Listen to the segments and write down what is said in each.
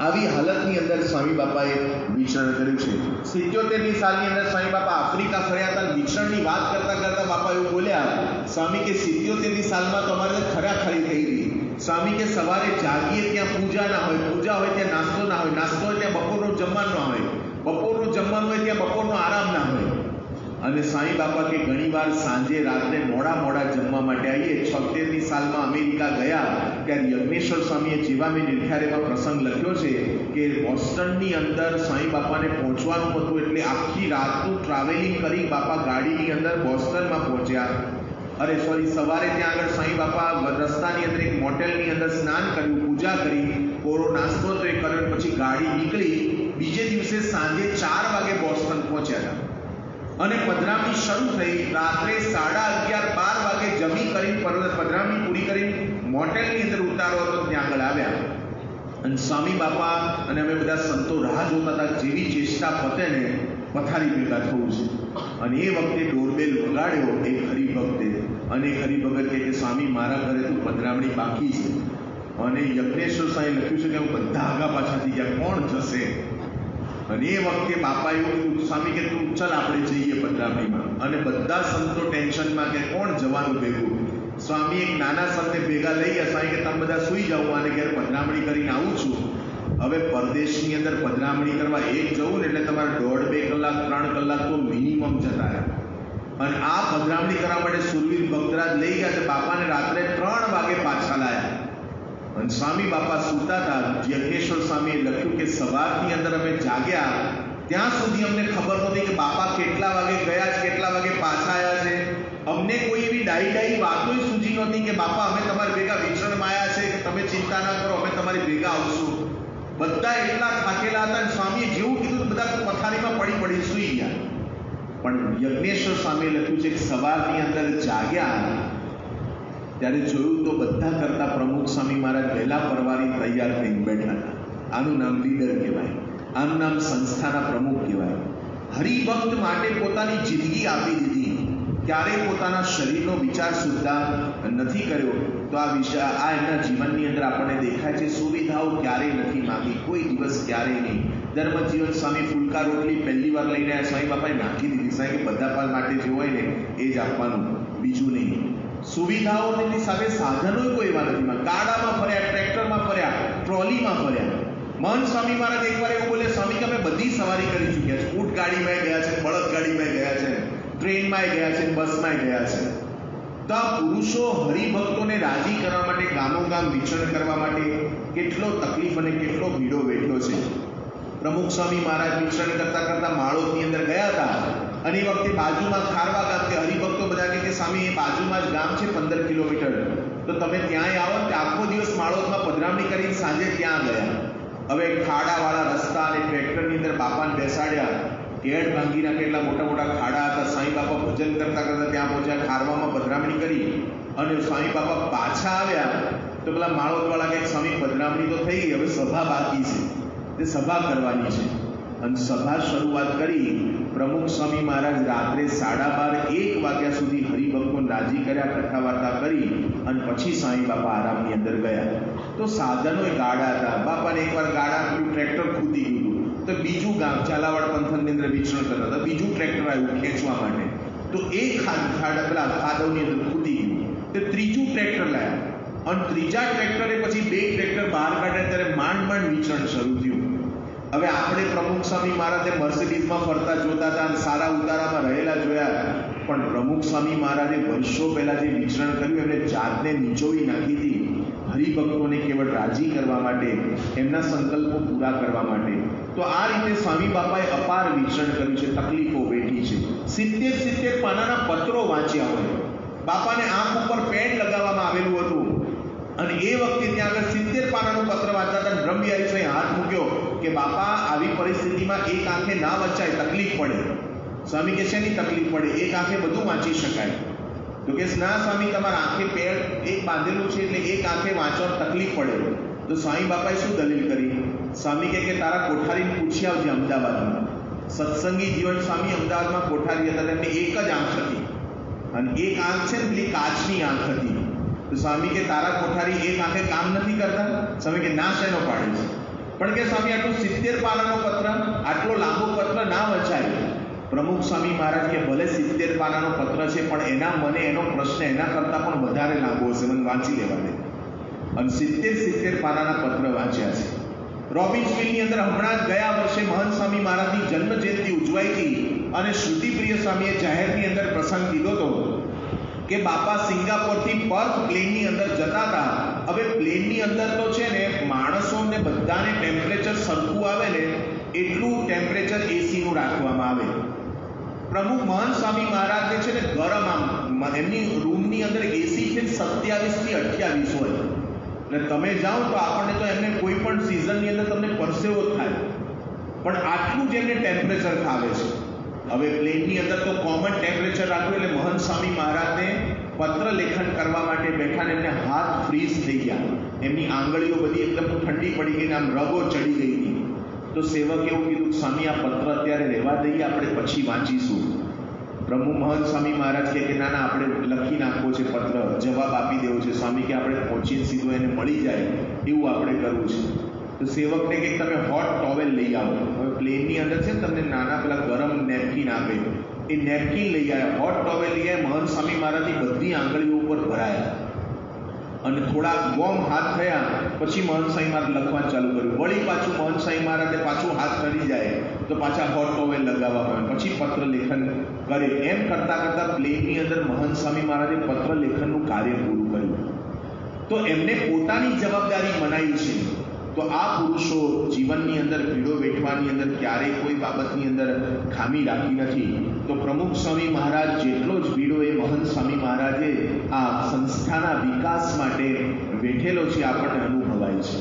આવી હાલતની અંદર સ્વામી બાપાએ વિચરણ કર્યું છે. સિત્યોતેરની સાલની અંદર સ્વામી બાપા આફ્રિકા ફર્યા હતા વિચરણની વાત કરતા કરતા બાપા એવું બોલ્યા, સ્વામી કે સિત્યોતેરની સાલમાં તો અમારે ખરાખરી થઈ ગઈ. સ્વામી કે સવારે જાગીએ ત્યાં પૂજા ના હોય, પૂજા હોય ત્યાં નાસ્તો ના હોય, નાસ્તો હોય ત્યાં બપોરનું જમવાનું ના હોય બપોરનું જમવાનું હોય ત્યાં બપોરનો આરામ ના હોય. અને સાંઈ બાપા કે ઘણીવાર સાંજે રાત્રે મોડા મોડા જમવા માટે આવીએ. છોતેરની સાલમાં અમેરિકા ગયા ત્યારે યજ્ઞેશ્વર સ્વામીએ જીવામી નિર્ખારેમાં પ્રસંગ લખ્યો છે કે બોસ્ટનની અંદર સાંઈ બાપાને પહોંચવાનું હતું એટલે આખી રાતનું ટ્રાવેલિંગ કરી બાપા ગાડીની અંદર બોસ્ટનમાં પહોંચ્યા. અરે સોરી સવારે ત્યાં આગળ સાંઈ બાપા રસ્તાની અંદર એક મોટેલની અંદર સ્નાન કર્યું, પૂજા કરી, કોરો નાસ્તો કર્યો પછી ગાડી નીકળી. બીજે દિવસે સાંજે ચાર વાગે બોસ્ટન પહોંચ્યા હતા. અને પધરામણી શરૂ થઈ. રાત્રે સાડા અગિયાર બાર વાગે જમી કરી પધરામણી પૂરી કરી મોટેલની અંદર ઉતારો હતો, ત્યાં આગળ આવ્યા. અને સ્વામી બાપા અને અમે બધા સંતો રાહ જોતા હતા જેવી ચેષ્ટા પતે ને પથારી ભેગા થવું છે. અને એ વખતે ડોરબેલ વગાડ્યો એ હરિભક્તે. અને હરિભગત કે, સ્વામી, મારા ઘરે તું પધરામણી બાકી છે. અને યજ્ઞેશ્વર સાંઈ લખ્યું છે કે, હું બધા આગા પાછા થઈ ગયા. કોણ જશે? અને એ વખતે બાપા એવું સ્વામી, કે તું ચલ, આપણે જઈએ. પધરામણીમાં અને બધા સંતો ટેન્શનમાં કે કોણ જવાનું ભેગું? સ્વામી એક નાના સંતને ભેગા લઈ ગયા. સ્વામી કે, તમે બધા સુઈ જાઓ અને ઘેર પધરામણી કરીને આવું છું. હવે પરદેશની અંદર પધરામણી કરવા એક જવું ને એટલે તમારે દોઢ, બે કલાક, ત્રણ કલાક તો મિનિમમ જતા રહે. અને આ પધરામણી કરવા માટે સુરવીર ભક્તરાજ લઈ ગયા છે. બાપાને રાત્રે ત્રણ વાગે પાછા લાયા અને સ્વામી બાપા સૂતા હતા. યજ્ઞેશ્વર સ્વામીએ લખ્યું કે, સવારની અંદર અમે જાગ્યા ત્યાં સુધી અમને ખબર નહોતી કે બાપા કેટલા વાગે ગયા છે, કેટલા વાગે પાછા આવ્યા છે. અમને કોઈ એવી ડાઈ ડાઈ વાતો સૂજી નહોતી કે બાપા, અમે તમારી ભેગા વિચરણમાં આવ્યા છે કે તમે ચિંતા ના કરો, અમે તમારી ભેગા આવશું. બધા એટલા થાકેલા હતા અને સ્વામીએ જેવું કીધું બધા પથારીમાં પડી પડી સૂઈ ગયા. પણ યજ્ઞેશ્વર સ્વામીએ લખ્યું છે કે સવારની અંદર જાગ્યા ત્યારે જોયું તો બધા કરતા પ્રમુખ સ્વામી મહારાજ વહેલા પરવારી તૈયાર થઈને બેઠા હતા. આનું નામ લીડર કહેવાય. આનું નામ સંસ્થાના પ્રમુખ કહેવાય. હરિભક્ત માટે પોતાની જિંદગી આપી દીધી. ક્યારેય પોતાના શરીરનો વિચાર સુદ્ધા નથી કર્યો. તો આ વિષય આ એમના જીવનની અંદર આપણને દેખાય છે, સુવિધાઓ ક્યારેય નથી માગી. કોઈ દિવસ ક્યારેય નહીં. ધર્મજીવન સ્વામી ફૂલકા રોટલી પહેલી વાર લઈને આવ્યા સ્વામી બાપાએ નાખી દીધી. સ્વામી કે બધા પાલ માટે જે હોય ને, એ જ આપવાનું. બીજું નહીં. સુવિધાઓની સાથે સાધનો કોઈ એવા નથી ગાડામાં ફર્યા, ટ્રેક્ટરમાં ફર્યા, ટ્રોલીમાં ફર્યા. મહન સ્વામી મહારાજ એકવાર એવું બોલે સ્વામી, કે અમે બધી સવારી કરી ચૂક્યા છે ઊંટ ગાડીમાં ગયા છે, બળદ ગાડીમાં ગયા છે, ટ્રેનમાં ગયા છે, બસમાં ગયા છે. તો આ પુરુષો હરિભક્તોને રાજી કરવા માટે ગામોગામ વિચરણ કરવા માટે કેટલો તકલીફ અને કેટલો ભીડો વેઠ્યો છે. પ્રમુખ સ્વામી મહારાજ વિચરણ કરતા કરતા માળોદની અંદર ગયા હતા. અને એ વખતે બાજુમાં ખારવા ગામ કે હરિભક્તો બધા કે સ્વામી, એ બાજુમાં જ ગામ છે પંદર કિલોમીટર. તો તમે ત્યાંય આવો ને આખો દિવસ માળોદમાં પધરામણી કરીને સાંજે ત્યાં ગયા. હવે ખાડાવાળા રસ્તા અને ટ્રેક્ટરની અંદર બાપાને બેસાડ્યા. કેડ ભાંગીના કેટલા મોટા મોટા ખાડા હતા. સાંઈ બાપા ભજન કરતા કરતા ત્યાં પહોંચ્યા ખારવામાં પધરામણી કરી. અને સ્વામી બાપા પાછા આવ્યા. તો પેલા માળોદવાળા કે સ્વામી, પધરામણી તો થઈ ગઈ. હવે સભા બાકી છે. તે સભા કરવાની છે. અને સભા શરૂઆત કરી. પ્રમુખ સ્વામી મહારાજ રાત્રે સાડા બાર, એક વાગ્યા સુધી હરિભક્તો રાજી કર્યા કથા વાર્તા કરી અને પછી સ્વામી બાપા આરામની અંદર ગયા. તો સાધનો ગાડા હતા. બાપાને એકવાર ગાડા પેલું ટ્રેક્ટર ખૂદી ગયું તો બીજું ગામ, ઝાલાવાડ પંથકની અંદર વિચરણ કરતા હતા. બીજું ટ્રેક્ટર આવ્યું ખેંચવા માટે. તો એ ખાડ પેલા ખાડવની અંદર ખૂદી ગયું તે ત્રીજું ટ્રેક્ટર લાવ્યા. અને ત્રીજા ટ્રેક્ટરે પછી બે ટ્રેક્ટર બહાર કાઢ્યા ત્યારે માંડ માંડ વિચરણ શરૂ થયું. હવે આપણે પ્રમુખ સ્વામી મહારાજે મર્સિડીઝમાં ફરતા જોતા હતા સારા ઉતારામાં રહેલા જોયા. પણ પ્રમુખ સ્વામી મહારાજે વર્ષો પહેલાં જે વિચરણ કર્યું, એમને જાતને નીચોવી નાખી હતી. હરિભક્તોને કેવળ રાજી કરવા માટે, એમના સંકલ્પો પૂરા કરવા માટે. તો આ રીતે સ્વામી બાપાએ અપાર વિચરણ કર્યું છે, તકલીફો વેઠી છે. સિત્તેર સિત્તેર પાનાના પત્રો વાંચ્યા હોય. બાપાને આંખ ઉપર પેન લગાવવામાં આવેલું હતું. અને એ વખતે ત્યાં આગળ સિત્તેર પાનાનું પત્ર વાંચતા હતા બ્રહ્મબિહારી સ્વામી હાથ મૂક્યો કે, બાપા, આવી પરિસ્થિતિમાં એક આંખે ના વંચાય, તકલીફ પડે. સ્વામી કે શેની તકલીફ પડે? એક આંખે બધું વાંચી શકાય. તો કે ના સ્વામી, તમારા આંખે પેડ એક બાંધેલું છે એટલે એક આંખે વાંચવા તકલીફ પડે. તો સ્વામી બાપાએ શું દલીલ કરી? સ્વામી કહે કે, તારા કોઠારીને પૂછી આવજે અમદાવાદમાં. સત્સંગી જીવન સ્વામી અમદાવાદમાં કોઠારી હતા, તેમને એક જ આંખ હતી. અને એક આંખ છે ને, પેલી કાચની આંખ હતી. તો સ્વામી કે તારા કોઠારી એક આંખે કામ નથી કરતા? સ્વામી કે ના, શેનો પાડે છે? પણ કે, સ્વામી, આટલું સિત્તેર પાનાનો પત્ર, આટલો લાંબો પત્ર ના વંચાય. પ્રમુખ સ્વામી મહારાજ કે ભલે સિત્તેર પાનાનો પત્ર છે, પણ એના મને એનો પ્રશ્ન એના કરતાં પણ વધારે લાંબો હશે. મને વાંચી લેવા દે. અને સિત્તેર સિત્તેર પાનાના પત્ર વાંચ્યા છે. રોબિન્સવિલની અંદર હમણાં જ ગયા વર્ષે મહંત સ્વામી મહારાજની જન્મ જયંતિ ઉજવાઈ હતી અને શ્રુતિપ્રિય સ્વામીએ જાહેરની અંદર પ્રસંગ કીધો હતો કે બાપા સિંગાપોરથી પર્થ પ્લેનની અંદર જતા હતા. હવે પ્લેનની અંદર તો છે ને માણસોને બધાને ટેમ્પરેચર સરખું આવે ને એટલું ટેમ્પરેચર એસીનું રાખવામાં આવે. પ્રમુખ મહંત સ્વામી મહારાજને છે ને ગરમ આમ એમની રૂમની અંદર એસી છે સત્યાવીસથી અઠ્યાવીસ હોય. એટલે તમે જાઓ તો આપણને તો એમને કોઈ પણ સિઝનની અંદર તમને પરસેવો થાય. પણ આટલું જ એમને ટેમ્પરેચર ખાવે છે. હવે પ્લેનની અંદર તો કોમન ટેમ્પરેચર રાખવું એટલે મહંત સ્વામી મહારાજને પત્ર લેખન કરવા માટે બેઠા ને એમને હાથ ફ્રીઝ થઈ ગયા. એમની આંગળીઓ બધી એકદમ ઠંડી પડી ગઈ ને આમ રગો ચડી ગઈ. તો સેવક એવું કીધું, સ્વામી, આ પત્ર અત્યારે રહેવા દઈએ, આપણે પછી વાંચીશું. પ્રભુ મહંત સ્વામી મહારાજ કે, ના ના, આપણે લખી નાખવો છે પત્ર, જવાબ આપી દેવો છે. સ્વામી કે, આપણે પહોંચીને સીધો એને મળી જાય, એવું આપણે કરવું છે. તો સેવકને કે, તમે હોટ ટોવેલ લઈ આવો. હવે પ્લેનની અંદર છે તમને નાના પેલા ગરમ નેપકિન આપે. એ નેપકિન લઈ આવ્યા. હોટ ટોવેલ લઈ આવ્યા, મહંત સ્વામી મહારાજની બધી આંગળીઓ ઉપર ભરાયા. અને થોડા ગોમ હાથ થયા, પછી મહનસાઈ માર્ગ લખવાનું ચાલુ કર્યું. વળી પાછું મહનસાઈ મહારાજે પાછું હાથ કરી જાય, તો પાછા હોટ ટોવેલ લગાવવા પડે. પછી પત્ર લેખન કરે એમ કરતા કરતા પ્લેનની અંદર મહંત સ્વામી મહારાજે પત્ર લેખનનું કાર્ય પૂરું કર્યું. તો એમને પોતાની જવાબદારી મનાવી છે. તો આ પુરુષો જીવનની અંદર ભીડો વેઠવાની અંદર, ક્યારેય કોઈ બાબતની અંદર ખામી રાખી નથી. તો પ્રમુખ સ્વામી મહારાજ જેટલો જ ભીડો એ મહંત સ્વામી મહારાજે આ સંસ્થાના વેઠેલો છે આપણને અનુભવાય છે.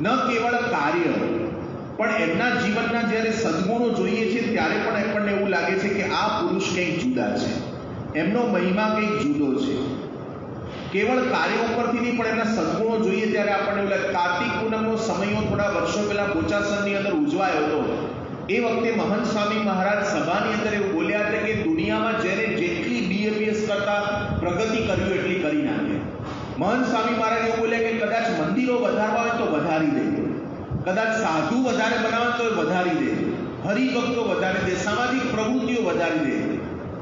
ન કેવળ કાર્ય, પણ એમના જીવનના જ્યારે સદગુણો જોઈએ છે, ત્યારે પણ આપણને એવું લાગે છે કે આ પુરુષ કંઈક જુદા છે. એમનો મહિમા કંઈક જુદો છે. કેવળ કાર્ય ઉપરથી નહીં, પણ એમના સદગુણો જોઈએ ત્યારે આપણને એવું લાગે, કાર્તિક પૂનમનો સમયો થોડા વર્ષો પહેલા બોચાસનની અંદર ઉજવાયો હતો. એ વખતે મહંત સ્વામી મહારાજ સભાની અંદર એવું બોલ્યા હતા કે દુનિયામાં જેને જેટલી બીએબીએસ કરતા પ્રગતિ કર્યું એટલી કરી નાખે મહંત સ્વામી મહારાજ એવું બોલ્યા કે વધારવા હોય તો વધારી દે. કદાચ સાધુ વધારે બનાવે તો વધારી દે. હરિભક્તો વધારી દે. સામાજિક પ્રવૃત્તિઓ વધારી દે.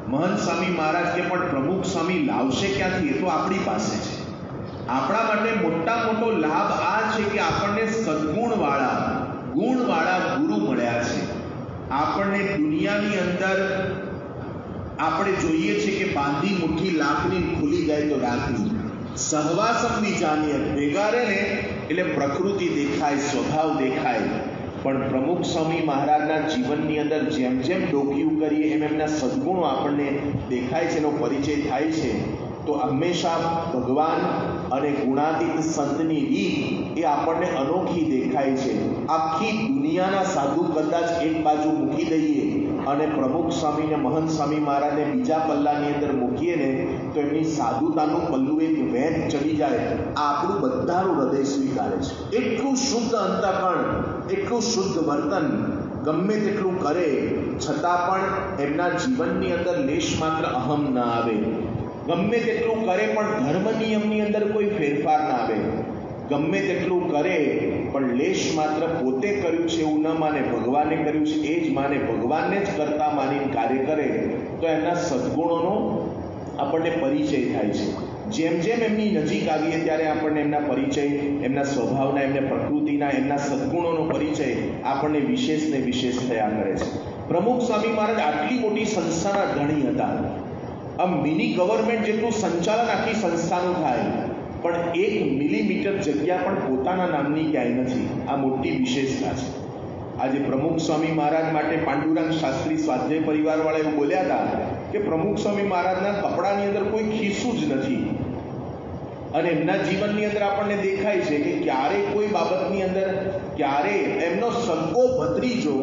મહંત સ્વામી મહારાજ કે પણ પ્રમુખ સ્વામી લાવશે ક્યાંથી? એ તો આપણી પાસે છે. આપણા માટે મોટા મોટો લાભ આ છે કે આપણને સદગુણવાળા, ગુણવાળા ગુરુ મળ્યા છે. આપણને દુનિયાની અંદર આપણે જોઈએ છે કે બાંધી મુઠ્ઠી લાકડી ખુલી જાય તો રાખની સહવાસમની જાણીએ ભેગા રહે ને, એટલે પ્રકૃતિ દેખાય, સ્વભાવ દેખાય. પણ પ્રમુખ સ્વામી મહારાજના જીવનની અંદર જેમ જેમ ડોકિયું કરીએ, એમ એમના સદગુણો આપણને દેખાય છે, એનો પરિચય થાય છે, તો હંમેશા ભગવાન અને ગુણાતીત સંતની રીત એ આપણને અનોખી દેખાય છે. આખી દુનિયાના સાધુ કદાચ એક બાજુ મૂકી દઈએ અને પ્રમુખ સ્વામીને, મહંત સ્વામી મહારાજને બીજા પલ્લાની અંદર મૂકીએ ને, તો એમની સાધુતાનું પલ્લું એક વેદ ચડી જાય. આપણું બધાનું હૃદય સ્વીકારે છે. એટલું શુદ્ધ અંતકણ એટલું શુદ્ધ વર્તન ગમે તેટલું કરે, છતાં પણ એમના જીવનની અંદર લેશ માત્ર અહમ ના આવે. ગમે તેટલું કરે પણ ધર્મ નિયમની અંદર કોઈ ફેરફાર ના આવે. ગમે તેટલું કરે, પણ લેશ માત્ર પોતે કર્યું છે એવું ન માને, ભગવાને કર્યું છે, એ જ માને, ભગવાનને જ કરતા માનીને કાર્ય કરે, તો એમના સદગુણોનો આપણને પરિચય થાય છે. જેમ જેમ એમની નજીક આવીએ ત્યારે આપણને એમના પરિચય, એમના સ્વભાવના, એમને પ્રકૃતિના, એમના સદગુણોનો પરિચય આપણને વિશેષ ને વિશેષ થયા કરે છે. પ્રમુખ સ્વામી મહારાજ આટલી મોટી સંસ્થાના ધણી હતા. આમ મિની ગવર્મેન્ટ જેટલું સંચાલન આખી સંસ્થાનું થાય પણ એક મિલીમીટર જગ્યા પણ પોતાના નામની ક્યાંય નથી. આ મોટી વિશેષતા છે. આજે પ્રમુખ સ્વામી મહારાજ માટે પાંડુરંગ શાસ્ત્રી સ્વાધ્યાય પરિવારવાળા એવું બોલ્યા હતા કે પ્રમુખ સ્વામી મહારાજના કપડાની અંદર કોઈ ખીસું જ નથી. અને એમના જીવનની અંદર આપણને દેખાય છે કે ક્યારે કોઈ બાબતની અંદર, ક્યારે એમનો સગો ભત્રીજો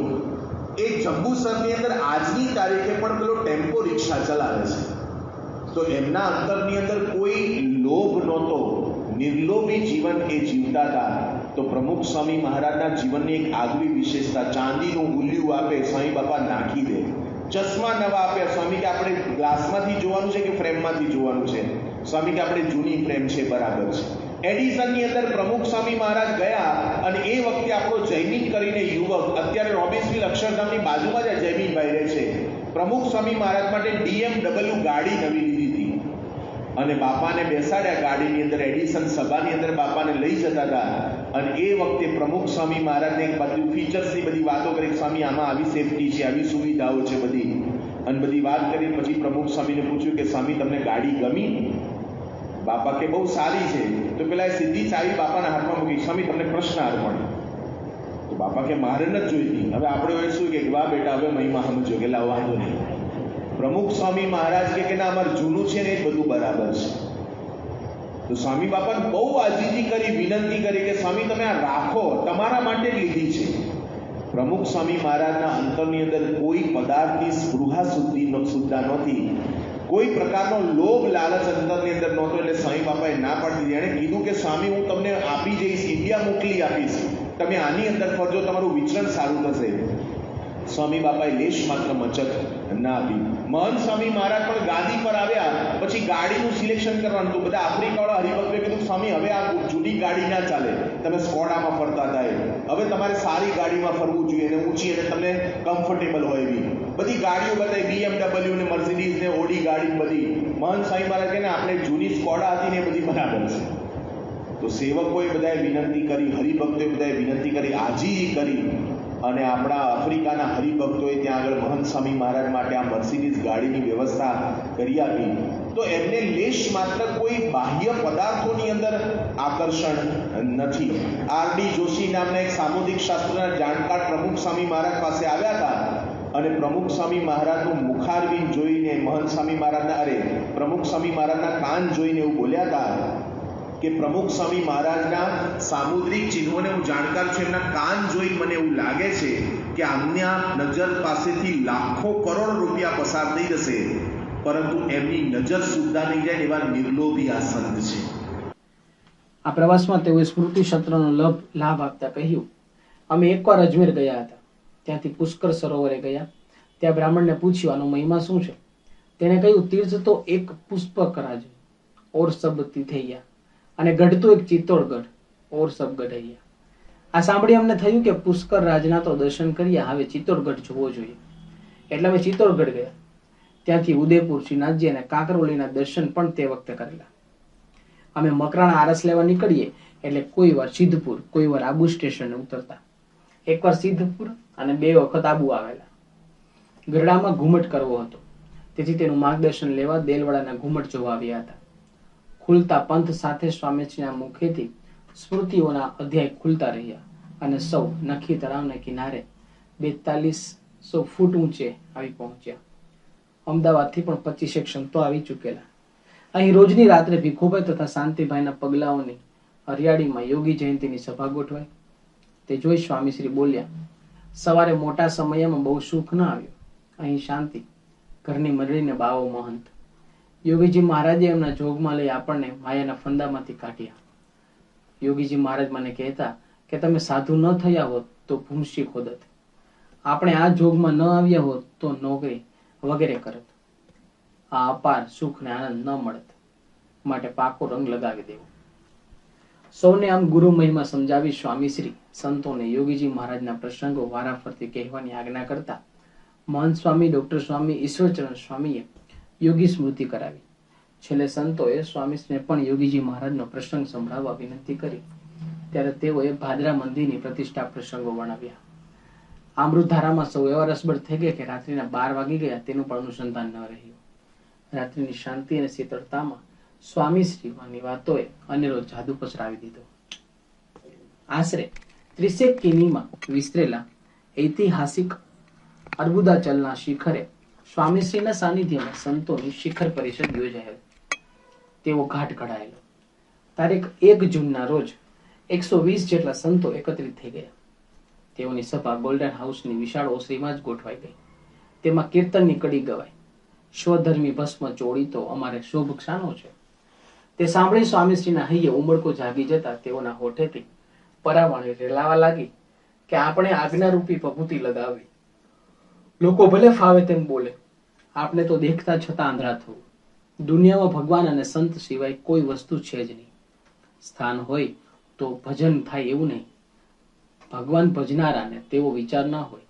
એ જંબુસરની અંદર આજની તારીખે પણ પેલો ટેમ્પો રિક્ષા ચલાવે છે. તો એમના અંતરની અંદર કોઈ લોભ નહોતો, નિર્લોભી જીવન એ જીવતા હતા. તો પ્રમુખ સ્વામી મહારાજના જીવનની એક આગવી વિશેષતા, ચાંદીનું ઉલ્યું આપે, સ્વામી બાપા નાખી દે. ચશ્મા નવા આપ્યા. સ્વામી કે આપણે ગ્લાસમાંથી જોવાનું છે કે ફ્રેમમાંથી જોવાનું છે? સ્વામી કે આપણે જૂની ફ્રેમ છે, બરાબર છે. એડિસનની અંદર પ્રમુખ સ્વામી મહારાજ ગયા અને એ વખતે આપણો જૈમિન કરીને યુવક, અત્યારે રોબિન્સવિલ અક્ષરધામની બાજુમાં જ આ જયમીનભાઈ રહે છે. પ્રમુખ સ્વામી મહારાજ માટે ડીએમડબલ્યુ ગાડી નવી અને બાપાને બેસાડ્યા, ગાડીની અંદર એડિશન, સભાની અંદર બાપાને લઈ જતા હતા. અને એ વખતે પ્રમુખ સ્વામી મહારાજને બધું ફીચર્સની બધી વાતો કરી, સ્વામી, આમાં આવી સેફટી છે, આવી સુવિધાઓ છે બધી. અને બધી વાત કરી, પછી પ્રમુખ સ્વામીને પૂછ્યું કે, સ્વામી, તમને ગાડી ગમી? બાપા કે, બહુ સારી છે. તો પેલા એ સીધી ચાવી બાપાના હાથમાં મૂકી, સ્વામી, તમને પ્રશ્ન અર્પણ તો બાપા કે, મારે નથી જોઈતી. હવે આપણે શું કે વાહ બેટા, હવે મહિમા સમજો કે લાવ વાંધો નહીં. પ્રમુખ સ્વામી મહારાજ કે ના, અમારે જૂનું છે ને એ બધું બરાબર છે. તો સ્વામી બાપાને બહુ આજીજી કરી, વિનંતી કરી કે, સ્વામી, તમે આ રાખો, તમારા માટે લીધી છે. પ્રમુખ સ્વામી મહારાજના અંતરની અંદર કોઈ પદાર્થની સ્પૃહા સુધી સુદ્ધા નહોતી. કોઈ પ્રકારનો લોભ, લાલચ અંતરની અંદર નહોતો, એટલે સ્વામી બાપાએ ના પાડી દીધી. એણે કીધું કે, સ્વામી, હું તમને આપી જઈશ, ઇન્ડિયા મોકલી આપીશ. તમે આની અંદર ફરજો, તમારું વિચરણ સારું થશે. સ્વામી બાપાએ લેશ માત્ર મચક ના આપી. મહંત સ્વામી મહારાજ પણ ગાદી પર આવ્યા, પછી ગાડીનું સિલેક્શન કરવાનું હતું. બધા આફ્રિકાવાળા હરિભક્તે કીધું, સ્વામી, હવે આ જૂની ગાડી ના ચાલે. તમે સ્કોડામાં ફરતા હતા હવે તમારે સારી ગાડીમાં ફરવું જોઈએ અને ઊંચી અને તમને કમ્ફર્ટેબલ હોય એવી. બધી ગાડીઓ બતાવી બીએમડબલ્યુ ને મર્સિડીઝ ને ઓડી ગાડી બધી. મહંત સ્વામી મહારાજ ને, આપણે જૂની સ્કોડા હતી ને એ બધી બરાબર છે. તો સેવકોએ બધાએ વિનંતી કરી, હરિભક્તોએ બધાએ વિનંતી કરી આજી કરી. અને આપણા આફ્રિકાના હરિભક્તોએ ત્યાં આગળ મહંત સ્વામી મહારાજ માટે આ મર્સિડીઝ ગાડીની વ્યવસ્થા કરી આપી. તો એમને લેશ માત્ર કોઈ બાહ્ય પદાર્થોની અંદર આકર્ષણ નથી. આર ડી જોશી નામના એક સામુદાયિક શાસ્ત્રના જાણકાર પ્રમુખ સ્વામી મહારાજ પાસે આવ્યા હતા અને પ્રમુખ સ્વામી મહારાજનું મુખારબીન જોઈને મહંત સ્વામી મહારાજના, અરે, પ્રમુખ સ્વામી મહારાજના કાન જોઈને એવું બોલ્યા હતા કે પ્રમુખ સ્વામી મહારાજના સામુદ્રિક ચિહ્નોને હું જાણકાર છું, એમના કાન જોઈ મને એવું લાગે છે કે આમના નજર પાસેથી લાખો કરોડ રૂપિયા પસાર થઈ જશે. પરંતુ એમની નજર સુદ્ધા નહીં જાય એવા નિર્લોભી આ સંત છે. આ પ્રવાસમાં તેઓએ સ્મૃતિ સત્રનો લાભ લાભ આપતા કહ્યું. અમે એકવાર અજમેર ગયા હતા. ત્યાંથી પુષ્કર સરોવરે ગયા. ત્યાં બ્રાહ્મણને પૂછ્યું, આનો મહિમા શું છે? તેણે કહ્યું, તીર્થ તો એક પુષ્પક રાજ ઓર સબ તીથૈયા. અને ઘડતું એક ચિત્તોડગઢ, ઓર સબ ગઢૈયા. આ સાંભળી અમને થયું કે પુષ્કર રાજના તો દર્શન કરીએ હવે ચિત્તોડગઢ જોવો જોઈએ. એટલે અમે ચિત્તોડગઢ ગયા. ત્યાંથી ઉદયપુર, શ્રીનાથજી અને કાંકરોલીના દર્શન પણ તે વખતે કરેલા. અમે મકરાણા આરસ લેવા નીકળીએ, એટલે કોઈ વાર સિદ્ધપુર, કોઈ વાર આબુ સ્ટેશને ઉતરતા. એકવાર સિદ્ધપુર અને બે વખત આબુ આવેલા. ગરડામાં ઘુમટ કરવો હતો. તેથી તેનું માર્ગદર્શન લેવા દેલવાડાના ઘુમટ જોવા આવ્યા હતા. ખુલતા પંથ સાથે સ્વામીજીના મુખેથી સ્મૃતિઓના અધ્યાય ખુલતા રહ્યા અને સૌ નખી તળાવને કિનારે બેતાલીસો ફૂટ ઊંચે આવી પહોંચ્યા. અમદાવાદથી પણ પચીસેક સંતો આવી ચૂકેલા. અહીં રોજની રાત્રે ભીખુભાઈ તથા શાંતિભાઈના પગલાઓની હરિયાળીમાં યોગી જયંતિની સભા ગોઠવાય તે જોઈ સ્વામીશ્રી બોલ્યા, સવારે મોટા સમયમાં બહુ સુખ ન આવ્યું. અહીં શાંતિ, ઘરની મંડળીને બાવો મહંત. યોગીજી મહારાજે એમના જોગમાં લઈ આપણને માયાના ફંદામાંથી કાઢ્યા. યોગીજી મહારાજ મને કહેતા કે તમે સાધુ ન થયા હોત તો ભૂમશી ખોદત. આપણે આ જોગમાં ન આવ્યા હોત તો નોકરી વગેરે કરત. આ અપાર સુખ ને આનંદ ન મળત. માટે પાકો રંગ લગાવી દેવો. સૌને આમ ગુરુ મહિમા સમજાવી સ્વામીશ્રી, સંતોને યોગીજી મહારાજના પ્રસંગો વારાફરતી કહેવાની આજ્ઞા કરતા મહંત સ્વામી, ડોક્ટર સ્વામી, ઈશ્વરચરણ સ્વામીએ યોગી સ્મૃતિ કરાવી. છેલ્લે સંતોએ સ્વામીશ્રીને પણ યોગીજી મહારાજનો પ્રસંગ સંભળાવવા વિનંતી કરી. ત્યારે તેઓએ ભાદરા મંદિરની પ્રતિષ્ઠા પ્રસંગો વર્ણવ્યા. અમૃતધારામાં સૌ એવા રસબડ થઈ ગયા કે રાત્રિના બાર વાગી ગયા, તેનું પણ અનુસંધાન ન રહ્યું. રાત્રિની શાંતિ અને શીતળતામાં સ્વામી શ્રીવાની વાતોએ અનેરો જાદુ પસરાવી દીધો. આશરે ત્રીસેક કિમીમાં વિસ્તરેલા ઐતિહાસિક અર્બુદાચલના શિખરે સ્વામીશ્રીના સાનિધ્યમાં સંતોની શિખર પરિષદ યોજાયેલ તેવો ઘાટ ઘડાયેલો તારીખ એક જૂનના રોજ એકસો વીસ જેટલા સંતો એકત્રિત થઈ ગયા. તેઓની સભા ગોલ્ડન હાઉસની વિશાળ ઓસરીમાં જ ગોઠવાઈ ગઈ. તેમાં કીર્તનની કડી ગવાય સ્વધર્મી ભસ્મ ચોળી તો અમારે શોભ ક્ષાનો છે. તે સાંભળી સ્વામીશ્રીના હૈયે ઉમળકો જાગી જતા તેઓના હોઠેથી પરાવાણી રેલાવા લાગી કે આપણે આજ્ઞારૂપી પભૂતિ લગાવી લોકો ભલે ફાવે તેમ બોલે આપણે તો દેખતા છતાં આંધળા થવું. દુનિયામાં ભગવાન અને સંત સિવાય કોઈ વસ્તુ છે જ નહીં. સ્થાન હોય તો ભજન થાય એવું નહીં. ભગવાન ભજનારાને તેવો વિચાર ના હોય.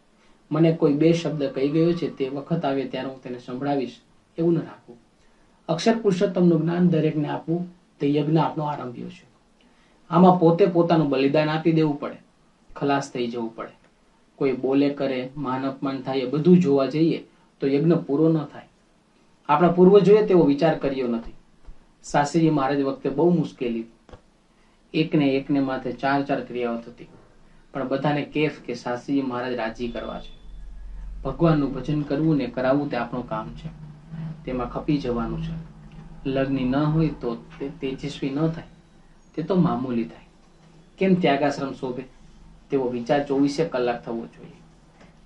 મને કોઈ બે શબ્દ કહી ગયો છે, તે વખત આવે ત્યારે હું તેને સંભળાવીશ. એવું ન રાખવું. અક્ષર પુરુષોત્તમનું જ્ઞાન દરેકને આપવું, તે યજ્ઞ આપણો આરંભ્યો છે. આમાં પોતે પોતાનું બલિદાન આપી દેવું પડે. ખલાસ થઈ જવું પડે. કોઈ બોલે કરે, માન અપમાન થાય, એ બધું જોવા જઈએ તો યજ્ઞ પૂરો ન થાય. આપણા પૂર્વજોએ તેવો વિચાર કર્યો નથી. સાસરીજી મહારાજ વખતે બહુ મુશ્કેલી. એકને એકને માથે ચાર ચાર ક્રિયાઓ થતી. પણ બધાને કેફ કે શાસ્ત્રીજી મહારાજ રાજી કરવા છે. ભગવાનનું ભજન કરવું ને કરાવવું તે આપણું કામ છે. તેમાં ખપી જવાનું છે. લગ્ન ન હોય તો તે તેજસ્વી ન થાય. તે તો મામૂલી થાય. કેમ ત્યાગાશ્રમ શોભે? તેવો વિચાર ચોવીસે કલાક થવો જોઈએ.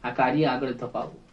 આ કાર્ય આગળ ધપાવવું